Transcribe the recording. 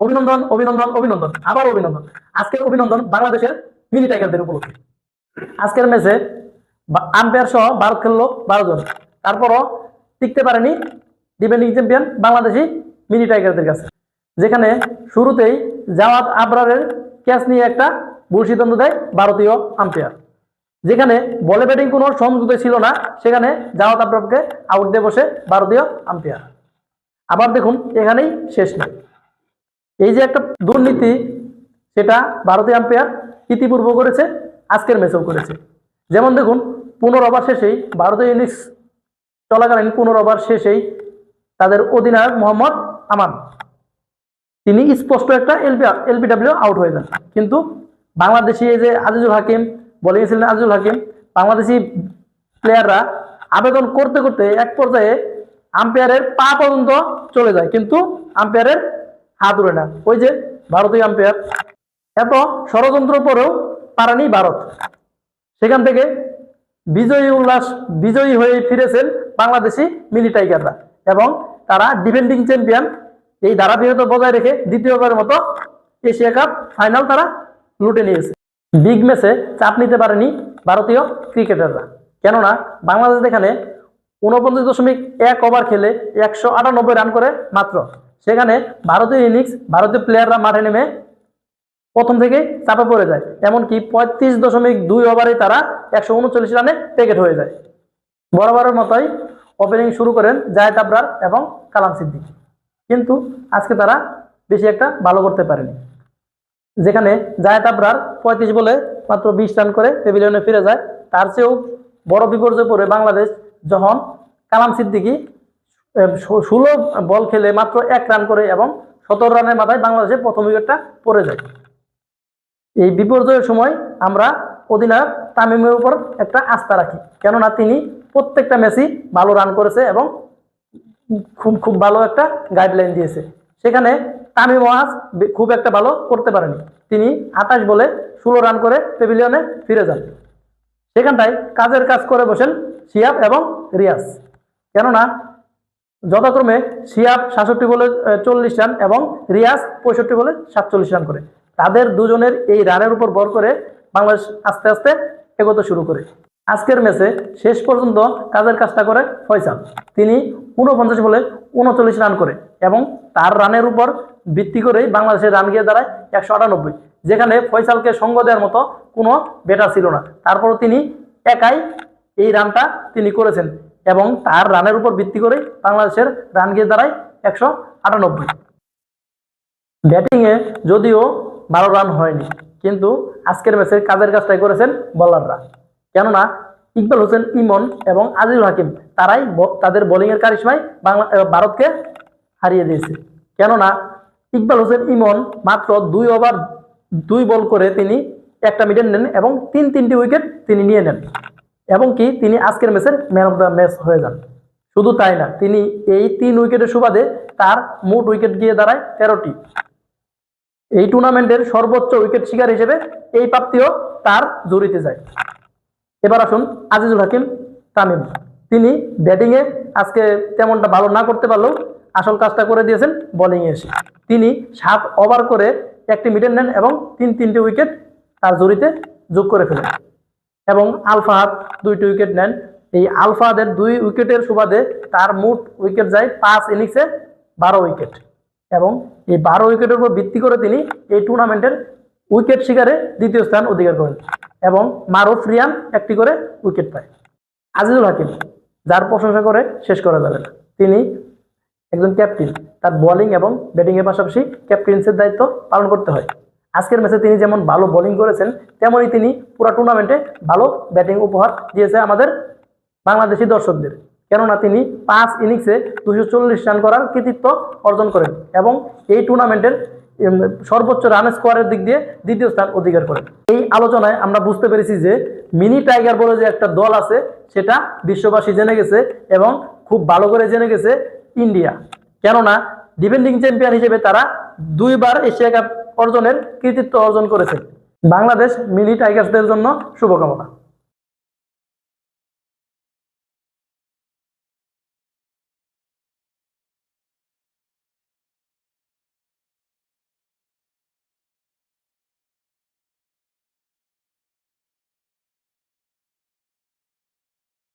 অভিনন্দন অভিনন্দন অভিনন্দন, আবার অভিনন্দন। আজকের অভিনন্দন বাংলাদেশের মিনি টাইগারদের উপলক্ষে। আজকের ম্যাচে আম্পায়ার সহ ভারত খেললো বারো জন। তারপরও টিকতে পারেনি ডিফেন্ডিং চ্যাম্পিয়ন বাংলাদেশি মিনি টাইগারদের কাছে। যেখানে শুরুতেই জাওয়াত আবরারের ক্যাচ নিয়ে একটা ভুল সিদ্ধান্ত দেয় ভারতীয় আম্পায়ার যেখানে বলে ব্যাটিং কোনো সমঝোতা ছিল না, সেখানে জাওয়াত আবরারকে আউট দিয়ে বসে ভারতীয় আম্পায়ার আবার দেখুন, এখানেই শেষ নেই এই যে একটা দুর্নীতি, সেটা ভারতীয় আম্পায়ার ইতিপূর্ব করেছে, আজকের ম্যাচেও করেছে। যেমন দেখুন, পনেরো ওভার শেষেই ভারতীয় ইনিংস চলাকালীন পনেরো ওভার শেষেই তাদের অধিনায়ক মোহাম্মদ আমান। তিনি স্পষ্ট একটা এলপি, এলপিডাব্লিউ আউট হয়ে যান। কিন্তু বাংলাদেশি এই যে আজিজুল হাকিম, বলিং ছিলেন আজিজুল হাকিম, বাংলাদেশি প্লেয়াররা আবেদন করতে করতে এক পর্যায়ে আম্পায়ারের পা পর্যন্ত চলে যায়। কিন্তু আম্পায়ারের হাত উড়ে না ওই যে ভারতীয় আম্পায়ার এত ষড়যন্ত্র পরেও পারেনি ভারত। সেখান থেকে বিজয়ী উল্লাস, বিজয়ী হয়ে ফিরেছেন বাংলাদেশি মিনি টাইগাররা এবং তারা ডিফেন্ডিং চ্যাম্পিয়ন এই ধারাবাহিকতা বজায় রেখে দ্বিতীয়বারের মতো এশিয়া কাপ ফাইনাল তারা লুটে নিয়েছে। বিগ ম্যাচে চাপ নিতে পারেনি ভারতীয় ক্রিকেটাররা কেননা বাংলাদেশ এখানে উনপঞ্চাশ দশমিক এক ওভার খেলে একশো আটানব্বই রান করে মাত্র। সেখানে ভারতীয় ইনিংস, ভারতীয় প্লেয়াররা মাঠে নেমে প্রথম থেকে চাপে পড়ে যায়। এমনকি পঁয়ত্রিশ দশমিক দুই ওভারে তারা একশো উনচল্লিশ রানে প্যাকেট হয়ে যায়। বরাবরের মতোই ওপেনিং শুরু করেন জায়েদ আবরার এবং কালাম সিদ্দিক। কিন্তু আজকে তারা বেশি একটা ভালো করতে পারেনি। যেখানে জায়েদ আবরার পঁয়ত্রিশ বলে মাত্র বিশ রান করে প্যাভিলিয়নে ফিরে যায়। তার চেয়েও বড় বিপর্যয় পড়ে বাংলাদেশ যখন কালাম সিদ্দিকী ষোলো বল খেলে মাত্র এক রান করে এবং সতেরো রানের মাথায় বাংলাদেশের প্রথম উইকেটটা পড়ে যায়। এই বিপর্যয়ের সময় আমরা অধিনায়ক তামিমের উপর একটা আস্থা রাখি, কেননা তিনি প্রত্যেকটা ম্যাচই ভালো রান করেছে এবং খুব খুব ভালো একটা গাইডলাইন দিয়েছে। সেখানে তামিম ওয়াজ খুব একটা ভালো করতে পারেনি। তিনি আঠাশ বলে ষোলো রান করে প্যাভিলিয়নে ফিরে যান। সেখানটায় কাজের কাজ করে বসেন শিয়াব এবং রিয়াজ। কেননা যথাক্রমে শিয়াব সাতষট্টি বলে চল্লিশ রান এবং রিয়াজ পঁয়ষট্টি বলে সাতচল্লিশ রান করে। তাদের দুজনের এই রানের উপর ভর করে বাংলাদেশ আস্তে আস্তে এগোতে শুরু করে। আজকের ম্যাচে শেষ পর্যন্ত কাজের কাজটা করে ফয়সাল। তিনি উনপঞ্চাশ বলে উনচল্লিশ রান করে এবং তার রানের উপর ভিত্তি করেই বাংলাদেশের রান গিয়ে দাঁড়ায় একশো আটানব্বই। যেখানে ফয়সালকে সঙ্গ দেওয়ার মতো কোনো বেটার ছিল না। তারপর তিনি একাই এই রানটা তিনি করেছেন। এবং তার রানের উপর ভিত্তি করে বাংলাদেশের রান গিয়ে দাঁড়ায় একশো আটানব্বই। ব্যাটিংয়ে যদিও বারো রান হয়নি, কিন্তু আজকের ম্যাচে কাজের কাজটাই করেছেন বলাররা কেননা ইকবাল হোসেন, ইমন এবং আজিজুল হাকিম তারাই তাদের বোলিংয়ের কারিশমায় বাংলা ভারতকে হারিয়ে দিয়েছে। কেননা ইকবাল হোসেন, ইমন মাত্র দুই ওভার দুই বল করে তিনি একটা মিডল নেন এবং তিন তিনটি উইকেট তিনি নিয়ে নেন। এবং কি তিনি আজকের ম্যাচের ম্যান অফ দ্য ম্যাচ হয়ে যান। শুধু তাই না, তিনি এই তিন উইকেটের সুবাদে তার মোট উইকেট গিয়ে দাঁড়ায় তেরোটি। এই টুর্নামেন্টের সর্বোচ্চ উইকেট শিকার হিসেবে এই প্রাপ্তিও তার জড়িতে যায়। এবার আসুন আজিজুল হাকিম, তামিম। তিনি ব্যাটিংয়ে আজকে তেমনটা ভালো না করতে পারলেও আসল কাজটা করে দিয়েছেন বোলিংয়ে এসে। তিনি সাত ওভার করে একটি মিডল নেন এবং তিন তিনটি উইকেট তার জড়িতে যোগ করে ফেলেন। এবং আলফাহাদ দুইটি উইকেট নেন। এই আলফাহাদের দুই উইকেটের সুবাদে তার মোট উইকেট যায় পাঁচ ইনিংসে বারো উইকেট। এবং এই বারো উইকেটের উপর ভিত্তি করে তিনি এই টুর্নামেন্টের উইকেট শিকারে দ্বিতীয় স্থান অধিকার করেন এবং মারুফ রিয়ান একটি করে উইকেট পায়। আজিজুল হাকিম, যার প্রশংসা করে শেষ করা যাবে না। তিনি একজন ক্যাপ্টেন, তার বোলিং এবং ব্যাটিংয়ের পাশাপাশি ক্যাপ্টেন্সের দায়িত্ব পালন করতে হয়। আজকের ম্যাচে তিনি যেমন ভালো বোলিং করেছেন, তেমনই তিনি পুরো টুর্নামেন্টে ভালো ব্যাটিং উপহার দিয়েছে আমাদের বাংলাদেশি দর্শকদের। কেননা তিনি পাঁচ ইনিংসে দুশো চল্লিশ রান করার কৃতিত্ব অর্জন করেন এবং এই টুর্নামেন্টের সর্বোচ্চ রান স্কোয়ারের দিক দিয়ে দ্বিতীয় স্থান অধিকার করেন। এই আলোচনায় আমরা বুঝতে পেরেছি যে মিনি টাইগার বলে যে একটা দল আছে, সেটা বিশ্ববাসী জেনে গেছে এবং খুব ভালো করে জেনে গেছে ইন্ডিয়া। কেননা ডিফেন্ডিং চ্যাম্পিয়ন হিসেবে তারা দুইবার এশিয়া কাপ অর্জনের কৃতিত্ব অর্জন করেছে। বাংলাদেশ মিলি টাইগার্সদের জন্য শুভকামনা।